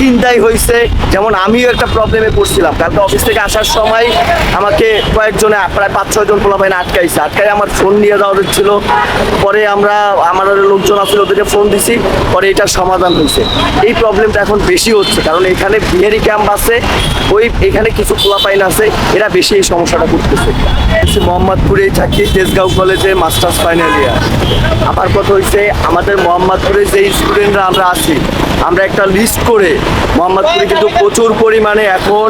চিন্তাই হয়েছে যেমন আমিও একটা প্রবলেমে পড়ছিলাম। কালকে অফিস থেকে আসার সময় আমাকে কয়েকজনে, প্রায় পাঁচ ছয় জন পোলাপাইনে আটকাইছে। আটকাই আমার ফোন নিয়ে যাওয়া হচ্ছিল। পরে আমরা, আমার লোকজন আসলে ওদেরকে ফোন দিছি। পরে এটার সমাধান হয়েছে এই প্রবলেমটা এখন বেশি হচ্ছে, কারণ এখানে বিহারি ক্যাম্প আছে, ওই এখানে কিছু পোলাপাইন আছে, এরা বেশি এই সমস্যাটা করতেছে। হচ্ছে মোহাম্মদপুরেই থাকি তেজগাঁও কলেজে মাস্টার্স ফাইনাল ইয়ার আমার কথা হয়েছে আমাদের মোহাম্মদপুরে যে স্টুডেন্টরা আমরা আছি আমরা একটা লিস্ট করে মোহাম্মদপুরে কিন্তু প্রচুর পরিমাণে এখন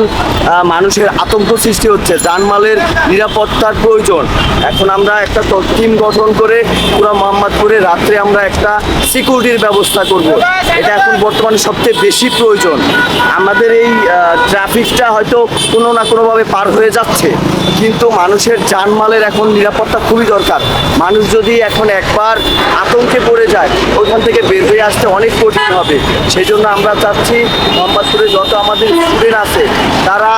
মানুষের আতঙ্ক সৃষ্টি হচ্ছে জানমালের নিরাপত্তার প্রয়োজন। এখন আমরা একটা টিম গঠন করে পুরো মোহাম্মদপুরে রাত্রে আমরা একটা সিকিউরিটির ব্যবস্থা করব। এটা এখন বর্তমানে সবচেয়ে বেশি প্রয়োজন। আমাদের এই ট্রাফিকটা হয়তো কোনো না কোনোভাবে পার হয়ে যাচ্ছে, কিন্তু মানুষের জানমালের এখন নিরাপত্তা খুবই দরকার। মানুষ যদি এখন একবার আতঙ্কে পড়ে যায় ওইখান থেকে বের হয়ে আসতে অনেক কঠিন হবে। সেই জন্য আমরা চাচ্ছি মোহাম্মদপুরে যত আমাদের স্টুডেন্ট আছে, তারা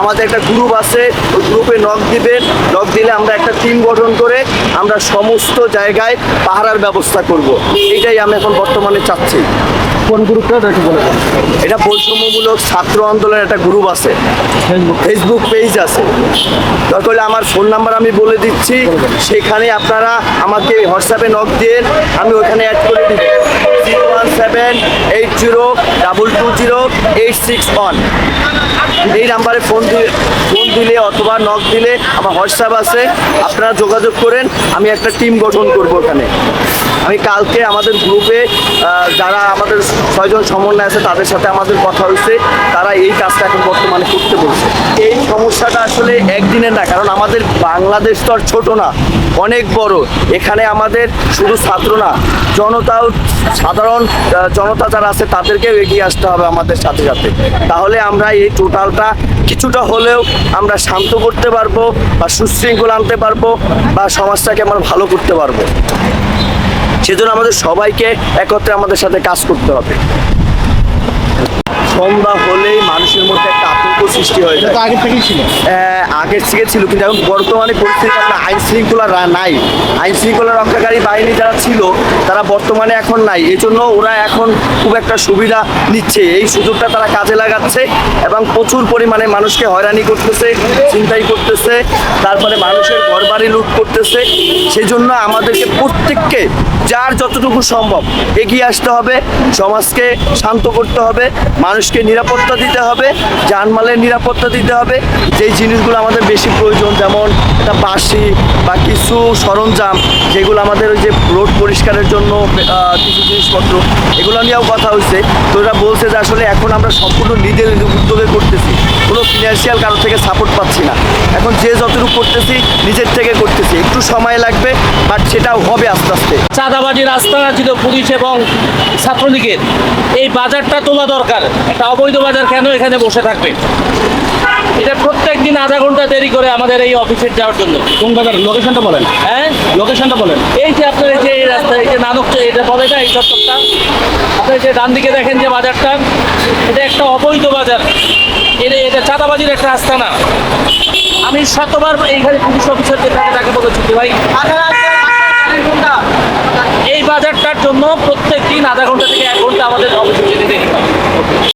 আমাদের একটা গ্রুপ আছে, ওই গ্রুপে নক দিবেন নক দিলে আমরা একটা টিম গঠন করে আমরা সমস্ত জায়গায় পাহারার ব্যবস্থা করব। এটাই আমি এখন বর্তমানে চাচ্ছি। কোন গ্রুপটা একটু বলে। এটা বৈষম্যমূলক ছাত্র আন্দোলনের একটা গ্রুপ আছে। ফেসবুক পেজ আছে। দরকার হলে আমার ফোন নাম্বার আমি বলে দিচ্ছি। সেখানে আপনারা আমাকে হোয়াটসঅ্যাপে নক দিয়ে আমি ওখানে অ্যাড করে দিই zero one seven eight zero double two zero eight six one এই নাম্বারে ফোন দিলে ফোন দিলে অথবা নক দিলে আমার হোয়াটসঅ্যাপ আছে। আপনারা যোগাযোগ করেন। আমি একটা টিম গঠন করব ওখানে। আমি কালকে আমাদের গ্রুপে যারা আমাদের ছয়জন সমন্বয় আছে, তাদের সাথে আমাদের কথা হয়েছে। তারা এই কাজটা এখন বর্তমানে করতে বলছে। এই সমস্যাটা আসলে একদিনের না, কারণ আমাদের বাংলাদেশ তো আর ছোট না, অনেক বড়। এখানে আমাদের শুধু ছাত্র না, জনতাও, সাধারণ জনতা যারা আছে, তাদেরকেও এগিয়ে আসতে হবে আমাদের সাথে সাথে। তাহলে আমরা এই টোটালটা কিছুটা হলেও আমরা শান্ত করতে পারব, বা সুশৃঙ্খল আনতে পারব, বা সমাজটাকে আমরা ভালো করতে পারব। সেজন্য আমাদের সবাইকে একত্রে আমাদের সাথে কাজ করতে হবে। সন্ধ্যা হলেই মানুষের মধ্যে একটা আতঙ্ক সৃষ্টি হয়ে যায়। আগে থেকেই ছিল। আগের থেকে ছিল কিন্তু এখন বর্তমানে পরিস্থিতি আমরা আইন শৃঙ্খলা নাই। আইন শৃঙ্খলা রক্ষাকারী বাহিনী যারা ছিল তারা বর্তমানে এখন নাই। এই জন্য ওরা এখন খুব একটা সুবিধা নিচ্ছে। এই সুযোগটা তারা কাজে লাগাচ্ছে এবং প্রচুর পরিমাণে মানুষকে হয়রানি করতেছে চিন্তাই করতেছে তারপরে মানুষের ঘর বাড়ি লুট করতেছে। সেই জন্য আমাদেরকে প্রত্যেককে যার যতটুকু সম্ভব এগিয়ে আসতে হবে সমাজকে শান্ত করতে হবে মানুষকে নিরাপত্তা দিতে হবে জানমালের নিরাপত্তা দিতে হবে। যেই জিনিসগুলো আমাদের বেশি প্রয়োজন, যেমন একটা বাঁশি বা কিছু সরঞ্জাম, যেগুলো আমাদের ওই যে রোড পরিষ্কারের জন্য কিছু জিনিসপত্র, এগুলো নিয়েও কথা হয়েছে তো এরা বলছে যে আসলে এখন আমরা সম্পূর্ণ নিজের উদ্যোগে করতেছি। কোনো ফিনান্সিয়াল কারোর থেকে সাপোর্ট পাচ্ছি না। এখন যে যতটুকু করতেছি, নিজের থেকে করতেছি। একটু সময় লাগবে বাট সেটাও হবে আস্তে আস্তে। চাঁদাবাজি রাস্তা ছিল পুলিশ এবং ছাত্রলীগের। এই বাজারটা তোলা দরকার। একটা অবৈধ বাজার কেন এখানে বসে থাকবে? এটা প্রত্যেক দিন আধা ঘণ্টা দেরি করে আমাদের এই অফিসে যাওয়ার জন্য। কোন বাজার? লোকেশনটা বলেন। হ্যাঁ? লোকেশনটা বলেন। এই যে আপনার এই যে এই রাস্তা এই যে নানক এটা বলে না এই চত্বরটা। আপনি যে ডান দিকে দেখেন যে বাজারটা এটা একটা অবৈধ বাজার। এটা এটা চাঁদাবাজির একটা রাস্তা না। আমি শতবার এইখানে পুলিশ অফিসারকে তাকে তাকে বলেছি যে ভাই এই বাজারটার জন্য প্রত্যেক দিন আধা ঘণ্টা থেকে এক ঘণ্টা আমাদের অফিসে